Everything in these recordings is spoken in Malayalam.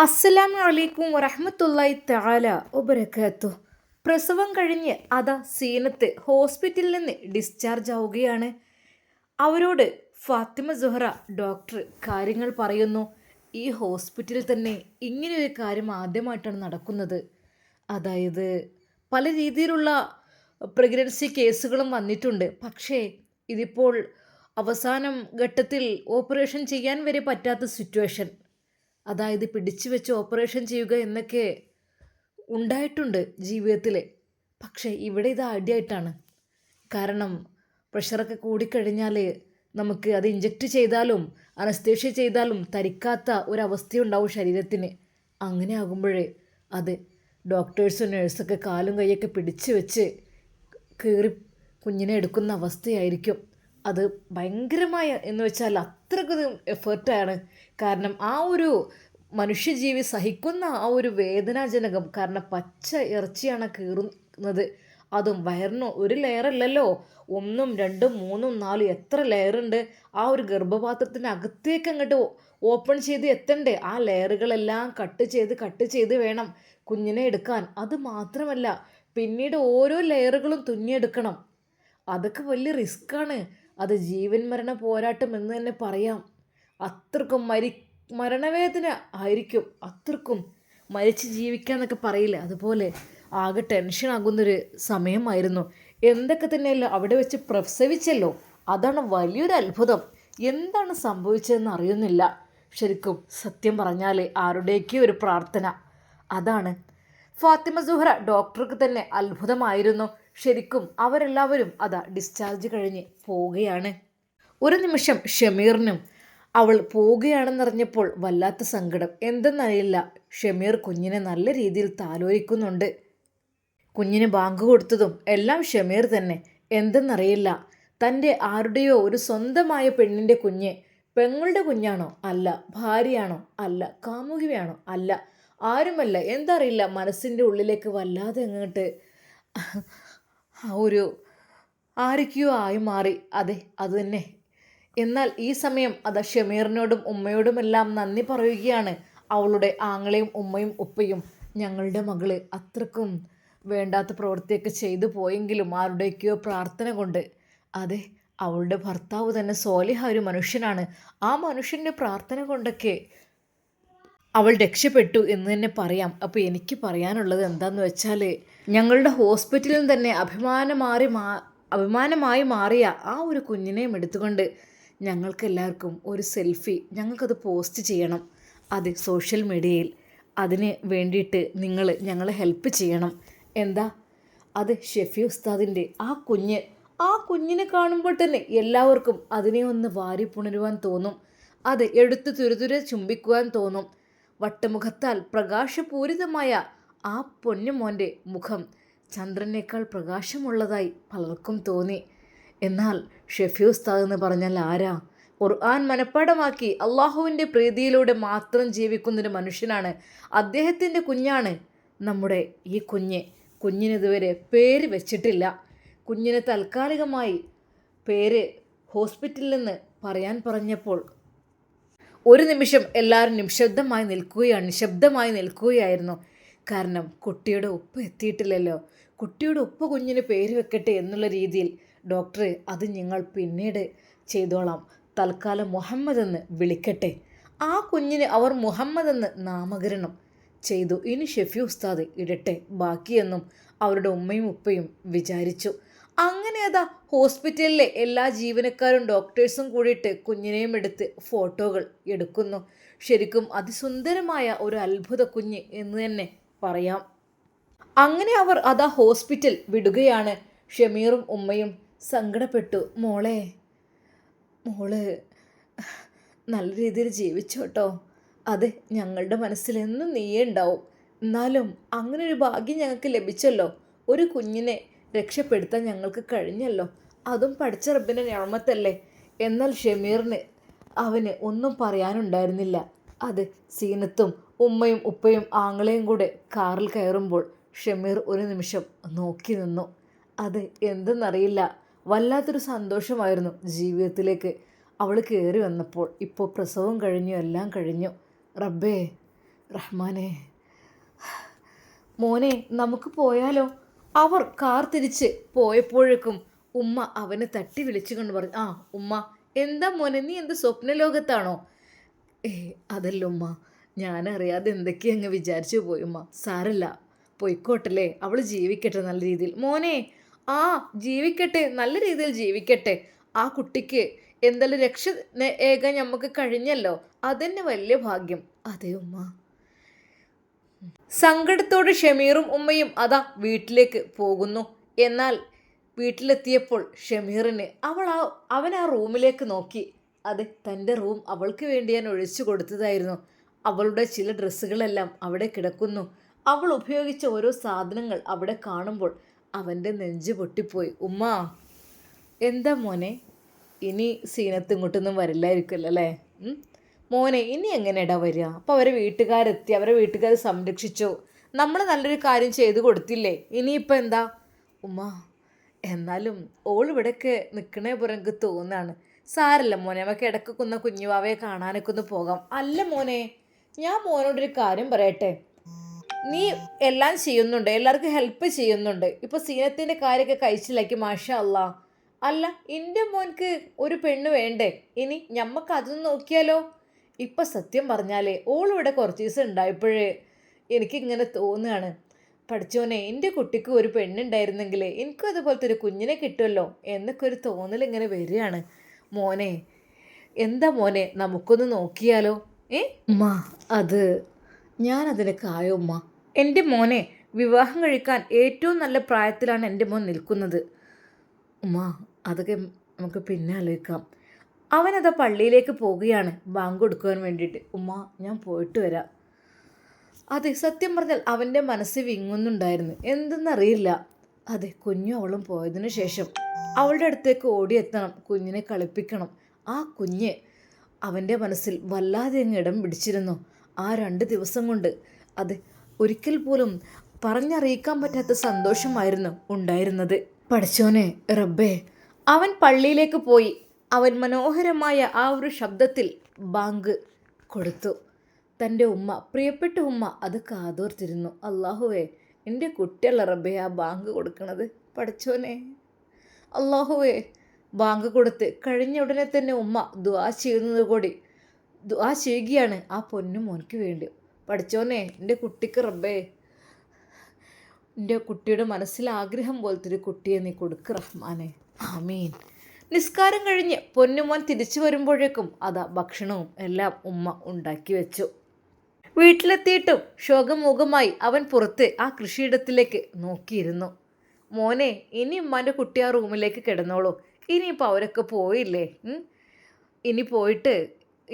അസ്സലാമു അലൈക്കും വറഹ്മത്തുള്ളാഹി തആല ഒബരക്കാത്തു പ്രസവം കഴിഞ്ഞ് അതാ സീനത്ത് ഹോസ്പിറ്റലിൽ നിന്ന് ഡിസ്ചാർജ് ആവുകയാണ്. അവരോട് ഫാത്തിമ സുഹറ ഡോക്ടർ കാര്യങ്ങൾ പറയുന്നു. ഈ ഹോസ്പിറ്റലിൽ തന്നെ ഇങ്ങനെയൊരു കാര്യം ആദ്യമായിട്ടാണ് നടക്കുന്നത്. അതായത് പല രീതിയിലുള്ള പ്രഗ്നൻസി കേസുകളും വന്നിട്ടുണ്ട്. പക്ഷേ ഇതിപ്പോൾ അവസാനം ഘട്ടത്തിൽ ഓപ്പറേഷൻ ചെയ്യാൻ വരെ പറ്റാത്ത സിറ്റുവേഷൻ. അതായത് പിടിച്ചു വെച്ച് ഓപ്പറേഷൻ ചെയ്യുക എന്നൊക്കെ ഉണ്ടായിട്ടുണ്ട് ജീവിതത്തിൽ പക്ഷേ ഇവിടെ ഇത് ആദ്യമായിട്ടാണ് കാരണം പ്രഷറൊക്കെ കൂടിക്കഴിഞ്ഞാൽ നമുക്ക് അത് ഇഞ്ചക്ട് ചെയ്താലും അനസ്തേഷ്യ ചെയ്താലും തരിക്കാത്ത ഒരവസ്ഥയുണ്ടാവും ശരീരത്തിന്. അങ്ങനെ ആകുമ്പോഴേ അത് ഡോക്ടേഴ്സും നേഴ്സൊക്കെ കാലും കൈയൊക്കെ പിടിച്ച് വെച്ച് കയറി കുഞ്ഞിനെ എടുക്കുന്ന അവസ്ഥയായിരിക്കും. അത് ഭയങ്കരമായ എന്ന് വെച്ചാൽ അത്രക്കും എഫേർട്ടാണ് കാരണം ആ ഒരു മനുഷ്യജീവി സഹിക്കുന്ന ആ ഒരു വേദനാജനകം കാരണം പച്ച ഇറച്ചിയാണ് കീറുന്നത്. അതും വയറിനോ ഒരു ലെയറല്ലല്ലോ ഒന്നും രണ്ടും മൂന്നും നാലും എത്ര ലെയറുണ്ട് ആ ഒരു ഗർഭപാത്രത്തിന് അകത്തേക്ക് അങ്ങോട്ട് ഓപ്പൺ ചെയ്ത് എത്തണ്ടേ? ആ ലെയറുകളെല്ലാം കട്ട് ചെയ്ത് കട്ട് ചെയ്ത് വേണം കുഞ്ഞിനെ എടുക്കാൻ. അത് മാത്രമല്ല പിന്നീട് ഓരോ ലെയറുകളും തുന്നിയെടുക്കണം. അതൊക്കെ വലിയ റിസ്ക്കാണ് അത് ജീവൻ മരണ പോരാട്ടം എന്ന് തന്നെ പറയാം. അത്രക്കും മരി മരണവേദന ആയിരിക്കും. അത്രക്കും മരിച്ച് ജീവിക്കാന്നൊക്കെ പറയില്ല? അതുപോലെ ആകെ ടെൻഷൻ ആകുന്നൊരു സമയമായിരുന്നു. എന്തൊക്കെ തന്നെയല്ല അവിടെ വെച്ച് പ്രസവിച്ചല്ലോ? അതാണ് വലിയൊരു അത്ഭുതം. എന്താണ് സംഭവിച്ചതെന്ന് അറിയുന്നില്ല. ശരിക്കും സത്യം പറഞ്ഞാൽ ആരുടെയൊക്കെ ഒരു പ്രാർത്ഥന. അതാണ് ഫാത്തിമ സുഹ്ര ഡോക്ടർക്ക് തന്നെ അത്ഭുതമായിരുന്നു. ശരിക്കും അവരെല്ലാവരും അതാ ഡിസ്ചാർജ് കഴിഞ്ഞ് പോവുകയാണ്. ഒരു നിമിഷം ഷമീറിനും അവൾ പോവുകയാണെന്നറിഞ്ഞപ്പോൾ വല്ലാത്ത സങ്കടം. എന്തെന്നറിയില്ല ഷമീർ കുഞ്ഞിനെ നല്ല രീതിയിൽ താലോലിക്കുന്നുണ്ട്. കുഞ്ഞിന് ബാങ്ക് കൊടുത്തതും എല്ലാം ഷമീർ തന്നെ. എന്തെന്നറിയില്ല തന്റെ ആരുടെയോ ഒരു സ്വന്തമായ പെണ്ണിന്റെ കുഞ്ഞ് പെങ്ങളുടെ കുഞ്ഞാണോ അല്ല ഭാര്യയാണോ അല്ല കാമുകിയാണോ അല്ല ആരുമല്ല. എന്തറിയില്ല മനസ്സിന്റെ ഉള്ളിലേക്ക് വല്ലാതെ അങ്ങോട്ട് ആ ഒരു ആരൊക്കെയോ ആയി മാറി. അതെ അത് തന്നെ. എന്നാൽ ഈ സമയം അത് ഷമീറിനോടും ഉമ്മയോടുമെല്ലാം നന്ദി പറയുകയാണ്. അവളുടെ ആങ്ങളെയും ഉമ്മയും ഉപ്പയും ഞങ്ങളുടെ മകൾ. അത്രക്കും വേണ്ടാത്ത പ്രവൃത്തിയൊക്കെ ചെയ്തു പോയെങ്കിലും ആരുടെയൊക്കെയോ പ്രാർത്ഥന കൊണ്ട്. അതെ അവളുടെ ഭർത്താവ് തന്നെ സോലിഹ ഒരു മനുഷ്യനാണ്. ആ മനുഷ്യന്റെ പ്രാർത്ഥന കൊണ്ടൊക്കെ അവൾ രക്ഷപ്പെട്ടു എന്ന് തന്നെ പറയാം. അപ്പോൾ എനിക്ക് പറയാനുള്ളത് എന്താണെന്ന് വെച്ചാൽ ഞങ്ങളുടെ ഹോസ്പിറ്റലിൽ തന്നെ അഭിമാനമാറി മാ അഭിമാനമായി മാറിയ ആ ഒരു കുഞ്ഞിനെയും എടുത്തുകൊണ്ട് ഞങ്ങൾക്കെല്ലാവർക്കും ഒരു സെൽഫി ഞങ്ങൾക്കത് പോസ്റ്റ് ചെയ്യണം. അത് സോഷ്യൽ മീഡിയയിൽ. അതിന് വേണ്ടിയിട്ട് നിങ്ങൾ ഞങ്ങളെ ഹെൽപ്പ് ചെയ്യണം. എന്താ? അത് ഷെഫി ഉസ്താദിന്റെ ആ കുഞ്ഞ് ആ കുഞ്ഞിനെ കാണുമ്പോൾ തന്നെ എല്ലാവർക്കും അതിനെ ഒന്ന് വാരി പുണരുവാൻ തോന്നും. അത് എടുത്ത് തുരുതുരെ ചുംബിക്കുവാൻ തോന്നും. വട്ടമുഖത്താൽ പ്രകാശപൂരിതമായ ആ പൊന്നുമോന്റെ മുഖം ചന്ദ്രനേക്കാൾ പ്രകാശമുള്ളതായി പലർക്കും തോന്നി. എന്നാൽ ഷെഫി ഉസ്താദ് എന്ന് പറഞ്ഞാൽ ആരാ? ഖുർആൻ മനഃപ്പാടമാക്കി അള്ളാഹുവിന്റെ പ്രീതിയിലൂടെ മാത്രം ജീവിക്കുന്നൊരു മനുഷ്യനാണ്. അദ്ദേഹത്തിന്റെ കുഞ്ഞാണ് നമ്മുടെ ഈ കുഞ്ഞ്. കുഞ്ഞിനിതുവരെ പേര് വെച്ചിട്ടില്ല. കുഞ്ഞിന് താൽക്കാലികമായി പേര് ഹോസ്പിറ്റലിൽ നിന്ന് പറയാൻ പറഞ്ഞപ്പോൾ ഒരു നിമിഷം എല്ലാവരും നിശബ്ദമായി നിൽക്കുകയാണ് നിശബ്ദമായി നിൽക്കുകയായിരുന്നു. കാരണം കുട്ടിയുടെ ഉപ്പ് എത്തിയിട്ടില്ലല്ലോ. കുട്ടിയുടെ ഉപ്പ് കുഞ്ഞിന് പേര് വെക്കട്ടെ എന്നുള്ള രീതിയിൽ ഡോക്ടർ അത് ഞങ്ങൾ പിന്നീട് ചെയ്തോളാം. തൽക്കാലം മുഹമ്മദ് എന്ന് വിളിക്കട്ടെ. ആ കുഞ്ഞിന് അവർ മുഹമ്മദ് എന്ന് നാമകരണം ചെയ്തു. ഇനി ഷെഫി ഉസ്താദ് ഇടട്ടെ. ബാക്കിയെന്നും അവരുടെ ഉമ്മയും ഉപ്പയും വിചാരിച്ചു. അങ്ങനെ അതാ ഹോസ്പിറ്റലിലെ എല്ലാ ജീവനക്കാരും ഡോക്ടേഴ്സും കൂടിയിട്ട് കുഞ്ഞിനെയും എടുത്ത് ഫോട്ടോകൾ എടുക്കുന്നു. ശരിക്കും അതിസുന്ദരമായ ഒരു അത്ഭുത കുഞ്ഞ് എന്ന് തന്നെ പറയാം. അങ്ങനെ അവർ അതാ ഹോസ്പിറ്റൽ വിടുകയാണ്. ഷമീറും ഉമ്മയും സങ്കടപ്പെട്ടു. മോളെ മോൾ നല്ല രീതിയിൽ ജീവിച്ചോട്ടോ. അത് ഞങ്ങളുടെ മനസ്സിൽ എന്നും നീയേ ഉണ്ടാവും. എന്നാലും അങ്ങനെ ഒരു ഭാഗ്യം ഞങ്ങൾക്ക് ലഭിച്ചല്ലോ. ഒരു കുഞ്ഞിനെ രക്ഷപ്പെടുത്താൻ ഞങ്ങൾക്ക് കഴിഞ്ഞല്ലോ. അതും പഠിച്ച റബ്ബിന്റെ ഞാമത്തല്ലേ? എന്നാൽ ഷമീറിന് അവന് ഒന്നും പറയാനുണ്ടായിരുന്നില്ല. അത് സീനത്തും ഉമ്മയും ഉപ്പയും ആങ്ങളെയും കൂടെ കാറിൽ കയറുമ്പോൾ ഷമീർ ഒരു നിമിഷം നോക്കി നിന്നു. അത് എന്തെന്നറിയില്ല. വല്ലാത്തൊരു സന്തോഷമായിരുന്നു ജീവിതത്തിലേക്ക്. അവൾ കയറി വന്നപ്പോൾ ഇപ്പോൾ പ്രസവം കഴിഞ്ഞു എല്ലാം കഴിഞ്ഞു. റബ്ബേ റഹ്മാനെ. മോനെ നമുക്ക് പോയാലോ? അവർ കാർ തിരിച്ച് പോയപ്പോഴേക്കും ഉമ്മ അവനെ തട്ടി വിളിച്ചു കൊണ്ട് പറഞ്ഞു ആ ഉമ്മ എന്താ മോനെ നീ എന്ത് സ്വപ്ന ലോകത്താണോ? ഏ അതല്ല ഉമ്മ ഞാനറിയാതെ എന്തൊക്കെയാ അങ്ങ് വിചാരിച്ചു പോയി ഉമ്മ. സാരല്ല പൊയ്ക്കോട്ടല്ലേ അവൾ ജീവിക്കട്ടെ നല്ല രീതിയിൽ. മോനെ ആ ജീവിക്കട്ടെ നല്ല രീതിയിൽ ജീവിക്കട്ടെ. ആ കുട്ടിക്ക് എന്തായാലും രക്ഷ ഏകാൻ നമുക്ക് കഴിഞ്ഞല്ലോ. അതന്നെ വലിയ ഭാഗ്യം. അതെ ഉമ്മ. സങ്കടത്തോടെ ഷമീറും ഉമ്മയും അതാ വീട്ടിലേക്ക് പോകുന്നു. എന്നാൽ വീട്ടിലെത്തിയപ്പോൾ ഷമീറിന് അവൾ ആ അവൻ ആ റൂമിലേക്ക് നോക്കി. അത് തന്റെ റൂം അവൾക്ക് വേണ്ടി ഞാൻ ഒഴിച്ചു കൊടുത്തതായിരുന്നു. അവളുടെ ചില ഡ്രസ്സുകളെല്ലാം അവിടെ കിടക്കുന്നു. അവൾ ഉപയോഗിച്ച ഓരോ സാധനങ്ങൾ അവിടെ കാണുമ്പോൾ അവന്റെ നെഞ്ച് പൊട്ടിപ്പോയി. ഉമ്മ എന്താ മോനെ? ഇനി സീനത്ത് ഇങ്ങോട്ടൊന്നും വരില്ലായിരിക്കുമല്ലോ അല്ലേ? മോനെ ഇനി എങ്ങനെയാടാ വരിക? അപ്പോൾ അവരെ വീട്ടുകാരെത്തി അവരെ വീട്ടുകാർ സംരക്ഷിച്ചു. നമ്മൾ നല്ലൊരു കാര്യം ചെയ്തു കൊടുത്തില്ലേ? ഇനിയിപ്പോൾ എന്താ? ഉമ്മ എന്നാലും ഓൾ ഇവിടെയൊക്കെ നിൽക്കണേ പോലെ എനിക്ക് തോന്നുകയാണ് സാരല്ല മോനെ നമുക്ക് ഇടയ്ക്കൊക്കെ ഒന്ന് കുഞ്ഞുവാവയെ കാണാനൊക്കെ ഒന്ന് പോകാം. അല്ല മോനെ ഞാൻ മോനോടൊരു കാര്യം പറയട്ടെ. നീ എല്ലാം ചെയ്യുന്നുണ്ട് എല്ലാവർക്കും ഹെൽപ്പ് ചെയ്യുന്നുണ്ട്. ഇപ്പോൾ സീനത്തിന്റെ കാര്യമൊക്കെ കഴിച്ചില്ലാക്കി മാഷ അല്ല അല്ല എന്റെ മോൻക്ക് ഒരു പെണ്ണ് വേണ്ടേ? ഇനി ഞമ്മക്ക് അതൊന്നും നോക്കിയാലോ? ഇപ്പം സത്യം പറഞ്ഞാലേ ഓളിവിടെ കുറച്ച് ദിവസം ഉണ്ടായപ്പോഴേ എനിക്കിങ്ങനെ തോന്നുകയാണ്. പഠിച്ചോനെ എന്റെ കുട്ടിക്ക് ഒരു പെണ്ണുണ്ടായിരുന്നെങ്കിൽ എനിക്കും അതുപോലത്തെ ഒരു കുഞ്ഞിനെ കിട്ടുമല്ലോ എന്നൊക്കെ ഒരു തോന്നൽ ഇങ്ങനെ വരികയാണ്. മോനെ എന്താ മോനെ നമുക്കൊന്ന് നോക്കിയാലോ? ഏ? ഉമ്മ അത് ഞാനതിന് കായോ ഉമ്മ? എന്റെ മോനെ വിവാഹം കഴിക്കാൻ ഏറ്റവും നല്ല പ്രായത്തിലാണ് എന്റെ മോൻ നിൽക്കുന്നത്. ഉമ്മ അതൊക്കെ നമുക്ക് പിന്നെ ആലോചിക്കാം. അവനതാ പള്ളിയിലേക്ക് പോവുകയാണ് ബാങ്ക് കൊടുക്കുവാൻ വേണ്ടിയിട്ട്. ഉമ്മ ഞാൻ പോയിട്ട് വരാം. അതെ സത്യം പറഞ്ഞാൽ അവന്റെ മനസ്സ് വിങ്ങുന്നുണ്ടായിരുന്നു. എന്തെന്നറിയില്ല. അതെ കുഞ്ഞു അവളും പോയതിന് ശേഷം അവളുടെ അടുത്തേക്ക് ഓടിയെത്തണം. കുഞ്ഞിനെ കളിപ്പിക്കണം. ആ കുഞ്ഞ് അവന്റെ മനസ്സിൽ വല്ലാതെ അങ്ങ് ഇടം പിടിച്ചിരുന്നു. ആ രണ്ട് ദിവസം കൊണ്ട് അത് ഒരിക്കൽ പോലും പറഞ്ഞറിയിക്കാൻ പറ്റാത്ത സന്തോഷമായിരുന്നു ഉണ്ടായിരുന്നത്. പഠിച്ചോനെ റബ്ബേ. അവൻ പള്ളിയിലേക്ക് പോയി. അവൻ മനോഹരമായ ആ ഒരു ശബ്ദത്തിൽ ബാങ്ക് കൊടുത്തു. തന്റെ ഉമ്മ പ്രിയപ്പെട്ട ഉമ്മ അത് കാതോർത്തിരുന്നു. അള്ളാഹുവേ എന്റെ കുട്ടിയല്ല റബ്ബെ ആ ബാങ്ക് കൊടുക്കണത്? പഠിച്ചോനെ. അള്ളാഹുവേ ബാങ്ക് കൊടുത്ത് കഴിഞ്ഞ ഉടനെ തന്നെ ഉമ്മ ദുആ ചെയ്യുന്നത് കൂടി ദുആ ചെയ്യുകയാണ് ആ പൊന്നു മോനിക്ക് വേണ്ടി. പഠിച്ചോനെ എന്റെ കുട്ടിക്ക് റബ്ബേ എന്റെ കുട്ടിയുടെ മനസ്സിൽ ആഗ്രഹം പോലത്തെ ഒരു കുട്ടിയെ നീ കൊടുക്ക് റഹ്മാനെ. ആമീൻ. നിസ്കാരം കഴിഞ്ഞ് പൊന്നുമോൻ തിരിച്ചു വരുമ്പോഴേക്കും അതാ ഭക്ഷണവും എല്ലാം ഉമ്മ ഉണ്ടാക്കി വെച്ചു. വീട്ടിലെത്തിയിട്ടും ശോകമുഖമായി അവൻ പുറത്ത് ആ കൃഷിയിടത്തിലേക്ക് നോക്കിയിരുന്നു. മോനെ ഇനി ഉമ്മാന്റെ കുട്ടി ആ റൂമിലേക്ക് കിടന്നോളൂ. ഇനിയിപ്പോൾ അവരൊക്കെ പോയില്ലേ? ഇനി പോയിട്ട്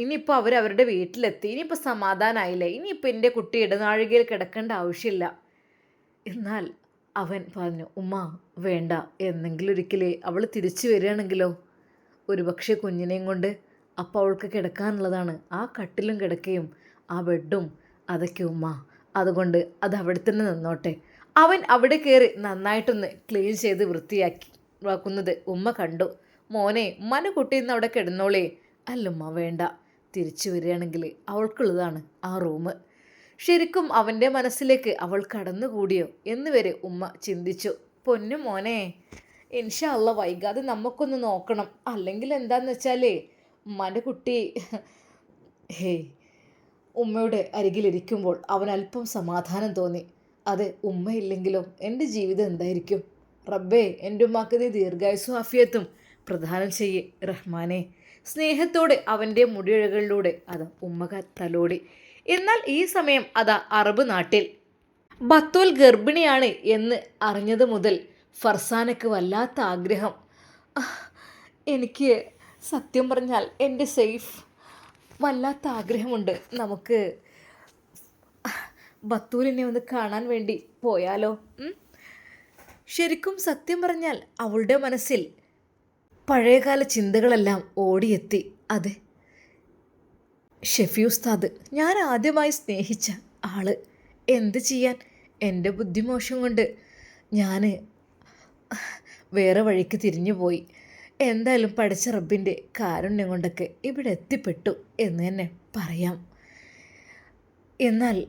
ഇനിയിപ്പോൾ അവർ അവരുടെ വീട്ടിലെത്തി. ഇനിയിപ്പോൾ സമാധാനമായില്ലേ ഇനിയിപ്പോൾ എന്റെ കുട്ടി ഇടനാഴികയിൽ കിടക്കേണ്ട ആവശ്യമില്ല. എന്നാൽ അവൻ പറഞ്ഞു ഉമ്മ വേണ്ട. എന്നെങ്കിലും ഒരിക്കലേ അവൾ തിരിച്ചു വരികയാണെങ്കിലോ? ഒരുപക്ഷെ കുഞ്ഞിനെയും കൊണ്ട് അപ്പോൾ അവൾക്ക് കിടക്കാനുള്ളതാണ്. ആ കട്ടിലും കിടക്കയും ആ ബെഡും അതൊക്കെ ഉമ്മ. അതുകൊണ്ട് അത് അവിടെ തന്നെ നിന്നോട്ടെ. അവൻ അവിടെ കയറി നന്നായിട്ടൊന്ന് ക്ലീൻ ചെയ്ത് വൃത്തിയാക്കി വാക്കുന്നത് ഉമ്മ കണ്ടു. മോനെ ഉമ്മാന്റെ കുട്ടി ഇന്ന് അവിടെ കിടന്നോളേ. അല്ലുമ്മ വേണ്ട. തിരിച്ചു വരികയാണെങ്കിൽ അവൾക്കുള്ളതാണ് ആ റൂം ശരിക്കും അവന്റെ മനസ്സിലേക്ക് അവൾ കടന്നുകൂടിയോ എന്ന് വരെ ഉമ്മ ചിന്തിച്ചു. പൊന്നു മോനെ ഇൻഷാ അല്ല വൈകാതെ നമുക്കൊന്ന് നോക്കണം. അല്ലെങ്കിൽ എന്താന്ന് വെച്ചാലേ ഉമ്മാന്റെ കുട്ടി ഹേയ് ഉമ്മയുടെ അരികിലിരിക്കുമ്പോൾ അവൻ അല്പം സമാധാനം തോന്നി. അതെ ഉമ്മയില്ലെങ്കിലോ എന്റെ ജീവിതം എന്തായിരിക്കും? റബ്ബേ എന്റെ ഉമ്മാക്ക് നീ ദീർഘായുസും ആഫിയത്തും പ്രധാനം ചെയ്യേ. റഹ്മാനെ. സ്നേഹത്തോടെ അവന്റെ മുടിയഴകളിലൂടെ അത് ഉമ്മക തലോടി. എന്നാൽ ഈ സമയം അതാ അറബ് നാട്ടിൽ. ബത്തോൽ ഗർഭിണിയാണ് എന്ന് അറിഞ്ഞത് മുതൽ ഫർസാനക്ക് വല്ലാത്ത ആഗ്രഹം. എനിക്ക് സത്യം പറഞ്ഞാൽ എന്റെ സേഫ് വല്ലാത്ത ആഗ്രഹമുണ്ട്. നമുക്ക് ബത്തൂലിനെ ഒന്ന് കാണാൻ വേണ്ടി പോയാലോ? ശരിക്കും സത്യം പറഞ്ഞാൽ അവളുടെ മനസ്സിൽ പഴയകാല ചിന്തകളെല്ലാം ഓടിയെത്തി. അതെ ഷെഫി ഉസ്താദ് ഞാൻ ആദ്യമായി സ്നേഹിച്ച ആൾ. എന്ത് ചെയ്യാൻ? എന്റെ ബുദ്ധിമോശം കൊണ്ട് ഞാൻ വേറെ വഴിക്ക് തിരിഞ്ഞു പോയി. എന്തായാലും പഠിച്ച റബ്ബിന്റെ കാരുണ്യം കൊണ്ടൊക്കെ ഇവിടെ എത്തിപ്പെട്ടു എന്ന് തന്നെ പറയാം. എന്നാൽ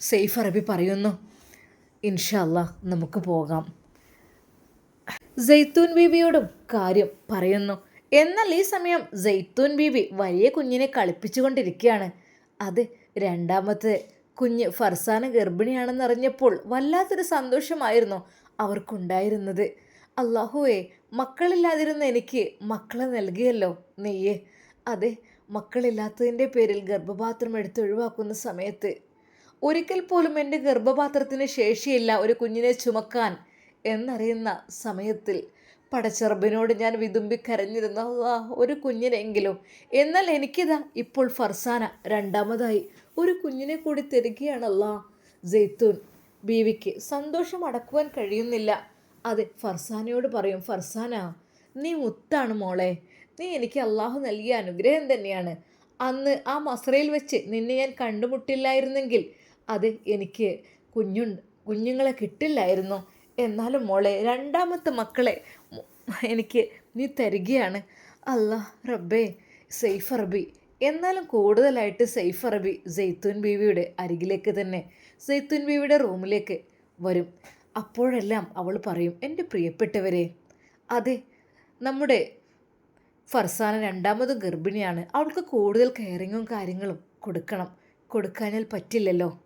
സെയ്ഫ് അറബി പറയുന്നു ഇൻഷല്ല നമുക്ക് പോകാം. ജെയ്ത്തൂൻ ബീവിയോടും കാര്യം പറയുന്നു എന്നാൽ ഈ സമയം ജെയ്ത്തൂൻ ബീവി വലിയ കുഞ്ഞിനെ കളിപ്പിച്ചുകൊണ്ടിരിക്കുകയാണ്. അത് രണ്ടാമത്തെ കുഞ്ഞ് ഫർസാന ഗർഭിണിയാണെന്നറിഞ്ഞപ്പോൾ വല്ലാത്തൊരു സന്തോഷമായിരുന്നു അവർക്കുണ്ടായിരുന്നത്. അള്ളാഹുവേ മക്കളില്ലാതിരുന്ന എനിക്ക് മക്കളെ നൽകിയല്ലോ നെയ്യേ. അതെ മക്കളില്ലാത്തതിന്റെ പേരിൽ ഗർഭപാത്രം എടുത്ത് ഒഴിവാക്കുന്ന സമയത്ത്. ഒരിക്കൽ പോലും എന്റെ ഗർഭപാത്രത്തിന് ശേഷിയില്ല ഒരു കുഞ്ഞിനെ ചുമക്കാൻ എന്നറിയുന്ന സമയത്തിൽ പടച്ചെറുബിനോട് ഞാൻ വിതുമ്പി കരഞ്ഞിരുന്ന. ഒരു കുഞ്ഞിനെങ്കിലും. എന്നാൽ എനിക്കിതാ ഇപ്പോൾ ഫർസാന രണ്ടാമതായി. ഒരു കുഞ്ഞിനെ കൂടി തരികയാണല്ലാ ജെയ്ത്തൂൻ ബീവിക്ക് സന്തോഷം അടക്കുവാൻ കഴിയുന്നില്ല. അതെ ഫർസാനയോട് പറയും ഫർസാന നീ മുത്താണ് മോളെ. നീ എനിക്ക് അള്ളാഹു നൽകിയ അനുഗ്രഹം തന്നെയാണ്. അന്ന് ആ മസ്രയിൽ വെച്ച് നിന്നെ ഞാൻ കണ്ടുമുട്ടില്ലായിരുന്നെങ്കിൽ അത് എനിക്ക് കുഞ്ഞുണ്ട് കുഞ്ഞുങ്ങളെ കിട്ടില്ലായിരുന്നു. എന്നാലും മോളെ രണ്ടാമത്തെ മക്കളെ എനിക്ക് നീ തരികയാണ്. അല്ല റബ്ബേ സെയ്ഫ് അറബി. എന്നാലും കൂടുതലായിട്ട് സെയ്ഫ് അറബി സെയ്ത്തുൻ ബീവിയുടെ അരികിലേക്ക് തന്നെ സെയ്ത്തുൻ ബീവിയുടെ റൂമിലേക്ക് വരും. അപ്പോഴെല്ലാം അവൾ പറയും എന്റെ പ്രിയപ്പെട്ടവരെ അതെ നമ്മുടെ ഫർസാന രണ്ടാമത് ഗർഭിണിയാണ്. അവൾക്ക് കൂടുതൽ കെയറിങ്ങും കാര്യങ്ങളും കൊടുക്കണം. കൊടുക്കാനാൽ പറ്റില്ലല്ലോ.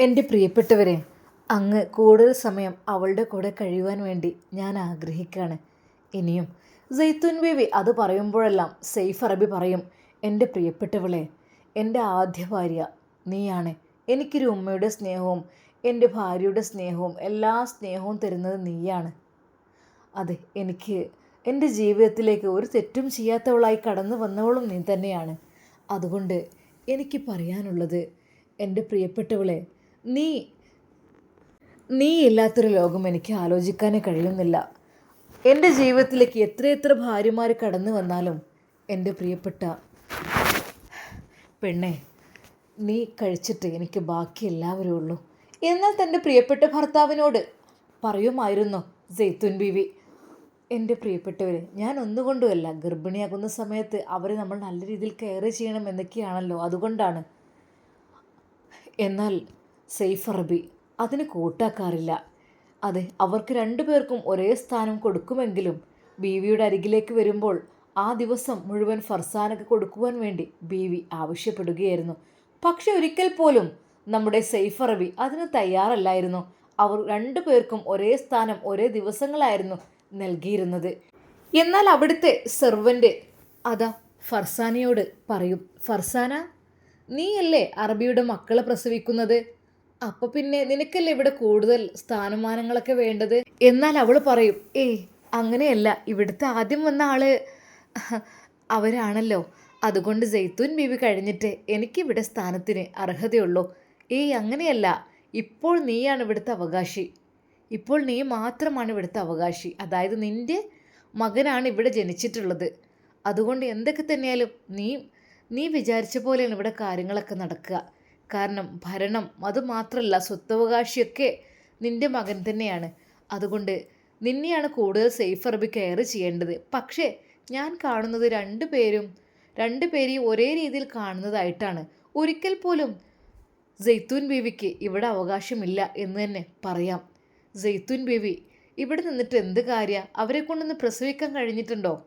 എന്റെ പ്രിയപ്പെട്ടവരെ അങ്ങ് കൂടുതൽ സമയം അവളുടെ കൂടെ കഴിയുവാൻ വേണ്ടി ഞാൻ ആഗ്രഹിക്കുകയാണ്. ഇനിയും. സെയ്ത്തുൻ ബേബി അത് പറയുമ്പോഴെല്ലാം സെയ്ഫ് അറബി പറയും എന്റെ പ്രിയപ്പെട്ടവളെ എന്റെ ആദ്യ ഭാര്യ നീയാണ്. എനിക്കൊരു ഉമ്മയുടെ സ്നേഹവും എന്റെ ഭാര്യയുടെ സ്നേഹവും എല്ലാ സ്നേഹവും തരുന്നത് നീയാണ്. അതെ എനിക്ക് എന്റെ ജീവിതത്തിലേക്ക് ഒരു തെറ്റും ചെയ്യാത്തവളായി കടന്നു വന്നവളും നീ തന്നെയാണ്. അതുകൊണ്ട് എനിക്ക് പറയാനുള്ളത് എന്റെ പ്രിയപ്പെട്ടവളെ നീ നീ ഇല്ലാത്തൊരു ലോകം എനിക്ക് ആലോചിക്കാനേ കഴിയുന്നില്ല. എന്റെ ജീവിതത്തിലേക്ക് എത്രയെത്ര ഭാര്യമാർ കടന്നു വന്നാലും എന്റെ പ്രിയപ്പെട്ട പെണ്ണെ നീ കഴിച്ചിട്ട് എനിക്ക് ബാക്കി എല്ലാവരും ഉള്ളൂ. എന്നാൽ തന്റെ പ്രിയപ്പെട്ട ഭർത്താവിനോട് പറയുമായിരുന്നു ജെയ്ത്തുൻ ബീവി എന്റെ പ്രിയപ്പെട്ടവർ ഞാൻ ഒന്നുകൊണ്ടുമല്ല ഗർഭിണിയാകുന്ന സമയത്ത് അവരെ നമ്മൾ നല്ല രീതിയിൽ കെയർ ചെയ്യണം എന്നൊക്കെയാണല്ലോ അതുകൊണ്ടാണ്. എന്നാൽ സെയ്ഫ് അറബി അതിന് കൂട്ടാക്കാറില്ല. അതെ അവർക്ക് രണ്ടുപേർക്കും ഒരേ സ്ഥാനം കൊടുക്കുമെങ്കിലും ബീവിയുടെ അരികിലേക്ക് വരുമ്പോൾ ആ ദിവസം മുഴുവൻ ഫർസാനക്ക് കൊടുക്കുവാൻ വേണ്ടി ബീവി ആവശ്യപ്പെടുകയായിരുന്നു. പക്ഷെ ഒരിക്കൽ പോലും നമ്മുടെ സെയ്ഫ് അറബി അതിന് തയ്യാറല്ലായിരുന്നു. അവർ രണ്ടുപേർക്കും ഒരേ സ്ഥാനം ഒരേ ദിവസങ്ങളായിരുന്നു നൽകിയിരുന്നത്. എന്നാൽ അവിടുത്തെ സെർവന്റ് അതാ ഫർസാനയോട് പറയും ഫർസാന നീയല്ലേ അറബിയുടെ മക്കളെ പ്രസവിക്കുന്നത്? അപ്പൊ പിന്നെ നിനക്കല്ലേ ഇവിടെ കൂടുതൽ സ്ഥാനമാനങ്ങളൊക്കെ വേണ്ടത്? എന്നാൽ അവൾ പറയും ഏയ് അങ്ങനെയല്ല. ഇവിടുത്തെ ആദ്യം വന്ന ആൾ അവരാണല്ലോ. അതുകൊണ്ട് ജെയ്ത്തൂൻ ബീവി കഴിഞ്ഞിട്ട് എനിക്ക് ഇവിടെ സ്ഥാനത്തിന് അർഹതയുള്ളൂ. ഏയ് അങ്ങനെയല്ല. ഇപ്പോൾ നീയാണ് ഇവിടുത്തെ അവകാശി. ഇപ്പോൾ നീ മാത്രമാണ് ഇവിടുത്തെ അവകാശി. അതായത് നിന്റെ മകനാണ് ഇവിടെ ജനിച്ചിട്ടുള്ളത്. അതുകൊണ്ട് എന്തൊക്കെ തന്നെയാലും നീ നീ വിചാരിച്ച പോലെയാണ് ഇവിടെ കാര്യങ്ങളൊക്കെ നടക്കുക. കാരണം ഭരണം അത് മാത്രമല്ല സ്വത്തവകാശിയൊക്കെ നിന്റെ മകൻ തന്നെയാണ്. അതുകൊണ്ട് നിന്നെയാണ് കൂടുതൽ സേഫ് അറബി കെയർ ചെയ്യേണ്ടത്. പക്ഷേ ഞാൻ കാണുന്നത് രണ്ടു പേരും രണ്ടു പേരെയും ഒരേ രീതിയിൽ കാണുന്നതായിട്ടാണ്. ഒരിക്കൽ പോലും ജെയ്ത്തൂൻ ബീവിക്ക് ഇവിടെ അവകാശമില്ല എന്ന് തന്നെ പറയാം. ജെയ്ത്തൂൻ ബീവി ഇവിടെ നിന്നിട്ട് എന്ത് കാര്യ? അവരെ കൊണ്ടൊന്ന് പ്രസവിക്കാൻ കഴിഞ്ഞിട്ടുണ്ടോ?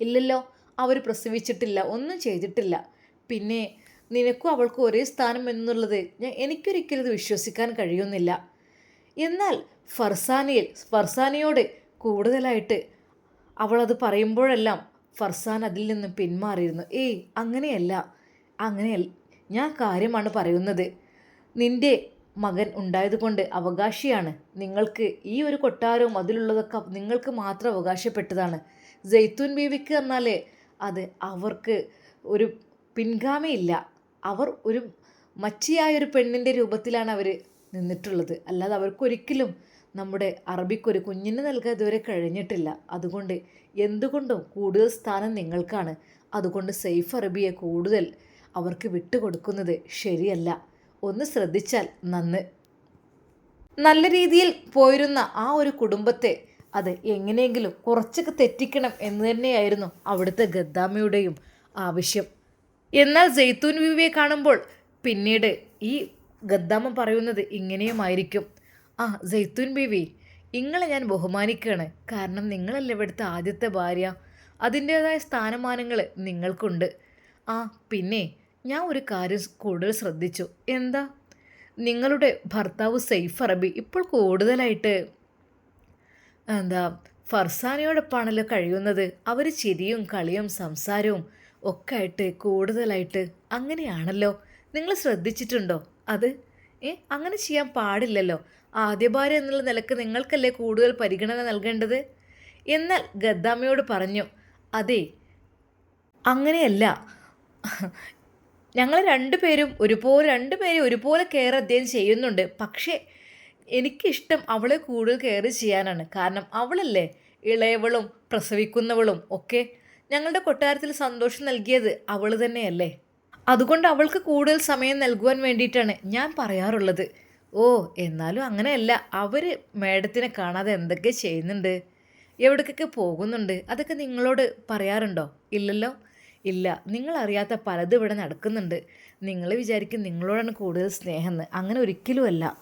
ഇല്ലല്ലോ അവർ പ്രസവിച്ചിട്ടില്ല ഒന്നും ചെയ്തിട്ടില്ല. പിന്നെ നിനക്കും അവൾക്കും ഒരേ സ്ഥാനം എന്നുള്ളത് ഞാൻ എനിക്കൊരിക്കലും ഇത് വിശ്വസിക്കാൻ കഴിയുന്നില്ല. എന്നാൽ ഫർസാനയിൽ ഫർസാനയോട് കൂടുതലായിട്ട് അവളത് പറയുമ്പോഴെല്ലാം ഫർസാൻ അതിൽ നിന്നും പിന്മാറിയിരുന്നു. ഏയ് അങ്ങനെയല്ല അങ്ങനെയല്ല ഞാൻ കാര്യമാണ് പറയുന്നത്. നിന്റെ മകൻ ഉണ്ടായതുകൊണ്ട് അവകാശിയാണ്. നിങ്ങൾക്ക് ഈ ഒരു കൊട്ടാരവും അതിലുള്ളതൊക്കെ നിങ്ങൾക്ക് മാത്രം അവകാശപ്പെട്ടതാണ്. ജെയ്ത്തൂൻ ബീവിക്ക് പറഞ്ഞാൽ അത് അവർക്ക് ഒരു പിൻഗാമിയില്ല. അവർ ഒരു മച്ചിയായ ഒരു പെണ്ണിന്റെ രൂപത്തിലാണ് അവർ നിന്നിട്ടുള്ളത്. അല്ലാതെ അവർക്കൊരിക്കലും നമ്മുടെ അറബിക്കൊരു കുഞ്ഞിന് നൽകാൻ ഇതുവരെ കഴിഞ്ഞിട്ടില്ല. അതുകൊണ്ട് എന്തുകൊണ്ടും കൂടുതൽ സ്ഥാനം നിങ്ങൾക്കാണ്. അതുകൊണ്ട് സെയ്ഫ് അറബിയെ കൂടുതൽ അവർക്ക് വിട്ടുകൊടുക്കുന്നത് ശരിയല്ല. ഒന്ന് ശ്രദ്ധിച്ചാൽ നന്ന്. നല്ല രീതിയിൽ പോയിരുന്ന ആ ഒരു കുടുംബത്തെ അത് എങ്ങനെയെങ്കിലും കുറച്ചൊക്കെ തെറ്റിക്കണം എന്ന് തന്നെയായിരുന്നു അവിടുത്തെ ഗദ്ദാമയുടെയും ആവശ്യം. എന്നാൽ ജെയ്ത്തൂൻ ബീവിയെ കാണുമ്പോൾ പിന്നീട് ഈ ഗദ്ദാമ പറയുന്നത് ഇങ്ങനെയുമായിരിക്കും. ആ ജെയ്ത്തൂൻ ബീവി നിങ്ങളെ ഞാൻ ബഹുമാനിക്കുകയാണ് കാരണം നിങ്ങളല്ലേ ഇവിടുത്തെ ആദ്യത്തെ ഭാര്യ. അതിന്റേതായ സ്ഥാനമാനങ്ങൾ നിങ്ങൾക്കുണ്ട്. ആ പിന്നെ ഞാൻ ഒരു കാര്യം കൂടുതൽ ശ്രദ്ധിച്ചു. എന്താ? നിങ്ങളുടെ ഭർത്താവ് സെയ്ഫ് അറബി ഇപ്പോൾ കൂടുതലായിട്ട് എന്താ ഫർസാനയോടൊപ്പാണല്ലോ കഴിയുന്നത്. അവർ ചിരിയും കളിയും സംസാരവും ഒക്കെ ആയിട്ട് കൂടുതലായിട്ട്. അങ്ങനെയാണല്ലോ. നിങ്ങൾ ശ്രദ്ധിച്ചിട്ടുണ്ടോ? അത്? ഏ അങ്ങനെ ചെയ്യാൻ പാടില്ലല്ലോ. ആദ്യ ഭാര്യ എന്നുള്ള നിലയ്ക്ക് നിങ്ങൾക്കല്ലേ കൂടുതൽ പരിഗണന നൽകേണ്ടത്? എന്നാൽ ഗദ്ദാമയോട് പറഞ്ഞു അതെ അങ്ങനെയല്ല. ഞങ്ങൾ രണ്ടുപേരും ഒരുപോലെ രണ്ടുപേരും ഒരുപോലെ കെയർ അദ്ദേഹം ചെയ്യുന്നുണ്ട്. പക്ഷേ എനിക്കിഷ്ടം അവളെ കൂടുതൽ കെയർ ചെയ്യാനാണ്. കാരണം അവളല്ലേ ഇളയവളും പ്രസവിക്കുന്നവളും ഒക്കെ ഞങ്ങളുടെ കൊട്ടാരത്തിൽ സന്തോഷം നൽകിയത് അവൾ തന്നെയല്ലേ? അതുകൊണ്ട് അവൾക്ക് കൂടുതൽ സമയം നൽകുവാൻ വേണ്ടിയിട്ടാണ് ഞാൻ പറയാറുള്ളത്. ഓ എന്നാലും അങ്ങനെയല്ല. അവർ മേഡത്തിനെ കാണാതെ എന്തൊക്കെ ചെയ്യുന്നുണ്ട്? എവിടേക്കൊക്കെ പോകുന്നുണ്ട്? അതൊക്കെ നിങ്ങളോട് പറയാറുണ്ടോ? ഇല്ലല്ലോ. ഇല്ല നിങ്ങളറിയാത്ത പലതും ഇവിടെ നടക്കുന്നുണ്ട്. നിങ്ങൾ വിചാരിക്കും നിങ്ങളോടാണ് കൂടുതൽ സ്നേഹം അങ്ങനെ ഒരിക്കലുമല്ല.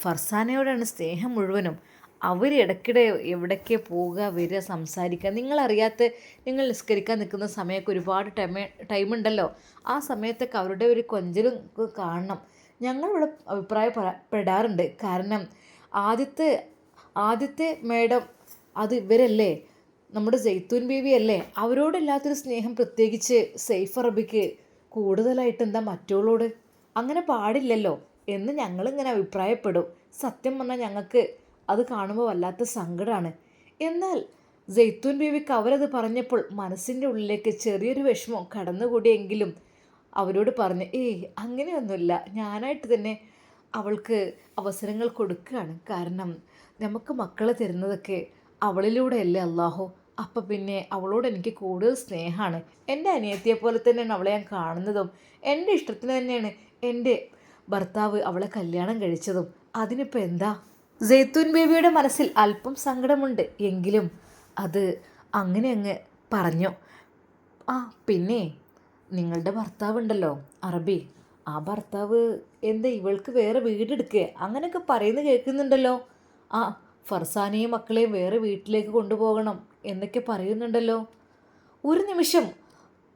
ഫർസാനയോടാണ് സ്നേഹം മുഴുവനും. അവർ ഇടയ്ക്കിടെ എവിടേക്ക് പോവുക വരിക സംസാരിക്കുക നിങ്ങളറിയാത്ത നിങ്ങൾ നിസ്കരിക്കാൻ നിൽക്കുന്ന സമയമൊക്കെ ഒരുപാട് ടൈം ടൈമുണ്ടല്ലോ ആ സമയത്തൊക്കെ അവരുടെ ഒരു കൊഞ്ചലും കാണണം. ഞങ്ങളിവിടെ അഭിപ്രായപ്പെടാറുണ്ട് കാരണം ആദ്യത്തെ ആദ്യത്തെ മേഡം അത് ഇവരല്ലേ? നമ്മുടെ ജെയ്ത്തൂൻ ബേബി അല്ലേ? അവരോടില്ലാത്തൊരു സ്നേഹം പ്രത്യേകിച്ച് സെയ്ഫ് അറബിക്ക് കൂടുതലായിട്ട് എന്താ മറ്റുള്ളോട്? അങ്ങനെ പാടില്ലല്ലോ എന്ന് ഞങ്ങളിങ്ങനെ അഭിപ്രായപ്പെടും. സത്യം പറഞ്ഞാൽ ഞങ്ങൾക്ക് അത് കാണുമ്പോൾ വല്ലാത്ത സങ്കടമാണ് എന്നാൽ ജെയ്ത്തൂൻ ബേബിക്ക് അവരത് പറഞ്ഞപ്പോൾ മനസ്സിന്റെ ഉള്ളിലേക്ക് ചെറിയൊരു വിഷമം കടന്നുകൂടിയെങ്കിലും അവരോട് പറഞ്ഞ് ഏയ് അങ്ങനെയൊന്നുമില്ല. ഞാനായിട്ട് തന്നെ അവൾക്ക് അവസരങ്ങൾ കൊടുക്കുകയാണ്. കാരണം നമുക്ക് മക്കളെ തരുന്നതൊക്കെ അവളിലൂടെയല്ലേ അള്ളാഹു അപ്പം പിന്നെ അവളോട് എനിക്ക് കൂടുതൽ സ്നേഹമാണ്. എന്റെ അനിയത്തിയെ പോലെ തന്നെയാണ് അവളെ ഞാൻ കാണുന്നതും. എന്റെ ഇഷ്ടത്തിന് തന്നെയാണ് എന്റെ ഭർത്താവ് അവളെ കല്യാണം കഴിച്ചതും. അതിനിപ്പോൾ എന്താ? ജെയ്ത്തൂൻ ബേബിയുടെ മനസ്സിൽ അല്പം സങ്കടമുണ്ട്. എങ്കിലും അത് അങ്ങനെ അങ്ങ് പറഞ്ഞു. ആ പിന്നെ നിങ്ങളുടെ ഭർത്താവ് ഉണ്ടല്ലോ അറബി. ആ ഭർത്താവ് എന്താ ഇവൾക്ക് വേറെ വീടെടുക്കുക അങ്ങനെയൊക്കെ പറയുന്നു കേൾക്കുന്നുണ്ടല്ലോ. ആ ഫർസാനെയും മക്കളെയും വേറെ വീട്ടിലേക്ക് കൊണ്ടുപോകണം എന്നൊക്കെ പറയുന്നുണ്ടല്ലോ. ഒരു നിമിഷം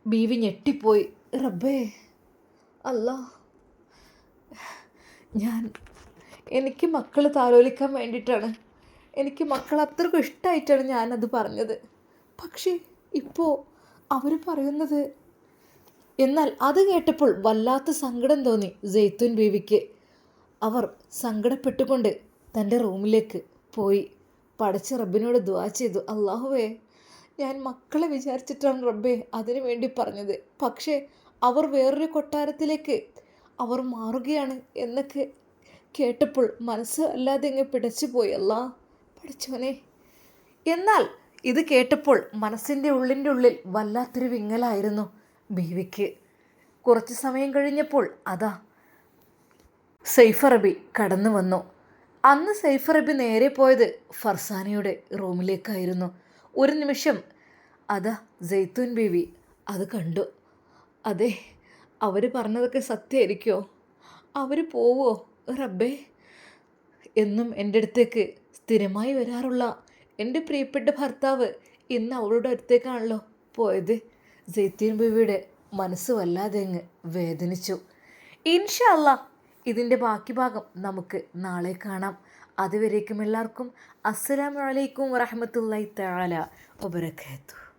ബീവി ഞെട്ടിപ്പോയി. റബ്ബേ അല്ല ഞാൻ എനിക്ക് മക്കൾ താലോലിക്കാൻ വേണ്ടിയിട്ടാണ്. എനിക്ക് മക്കൾ അത്രക്കും ഇഷ്ടമായിട്ടാണ് ഞാനത് പറഞ്ഞത്. പക്ഷേ ഇപ്പോൾ അവർ പറയുന്നത് എന്നാൽ അത് കേട്ടപ്പോൾ വല്ലാത്ത സങ്കടം തോന്നി ജെയ്ത്തുൻ ബീവിക്ക്. അവർ സങ്കടപ്പെട്ടുകൊണ്ട് തന്റെ റൂമിലേക്ക് പോയി. പഠിച്ച് റബ്ബിനോട് ദുവാ ചെയ്തു. അള്ളാഹുവേ ഞാൻ മക്കളെ വിചാരിച്ചിട്ടാണ് റബ്ബേ അതിനു വേണ്ടി പറഞ്ഞത്. പക്ഷേ അവർ വേറൊരു കൊട്ടാരത്തിലേക്ക് അവർ മാറുകയാണ് എന്നൊക്കെ കേട്ടപ്പോൾ മനസ്സ് അല്ലാതെ ഇങ്ങ് പിടച്ചു പോയല്ല പഠിച്ചോനെ എന്നാൽ ഇത് കേട്ടപ്പോൾ മനസ്സിന്റെ ഉള്ളിന്റെ ഉള്ളിൽ വല്ലാത്തൊരു വിങ്ങലായിരുന്നു ബീവിക്ക്. കുറച്ച് സമയം കഴിഞ്ഞപ്പോൾ അതാ സൈഫ് അറബി കടന്നു വന്നു. അന്ന് സൈഫ് അറബി നേരെ പോയത് ഫർസാനയുടെ റൂമിലേക്കായിരുന്നു. ഒരു നിമിഷം അതാ ജെയ്ത്തൂൻ ബീവി അത് കണ്ടു. അതെ അവർ പറഞ്ഞതൊക്കെ സത്യമായിരിക്കുമോ അവർ പോവോ? റബ്ബേ എന്നും എന്റെ അടുത്തേക്ക് സ്ഥിരമായി വരാറുള്ള എന്റെ പ്രിയപ്പെട്ട ഭർത്താവ് ഇന്ന് അവളുടെ അടുത്തേക്കാണല്ലോ പോയത്. ജെയ്ത്തീൻ ബീവിയുടെ മനസ്സ് വല്ലാതെ അങ്ങ് വേദനിച്ചു. ഇൻഷല്ല ഇതിന്റെ ബാക്കി ഭാഗം നമുക്ക് നാളെ കാണാം. അതുവരേക്കും എല്ലാവർക്കും അസ്സലാമലൈക്കും വറഹമത്തല്ലാ തആല വബറകാതുഹു.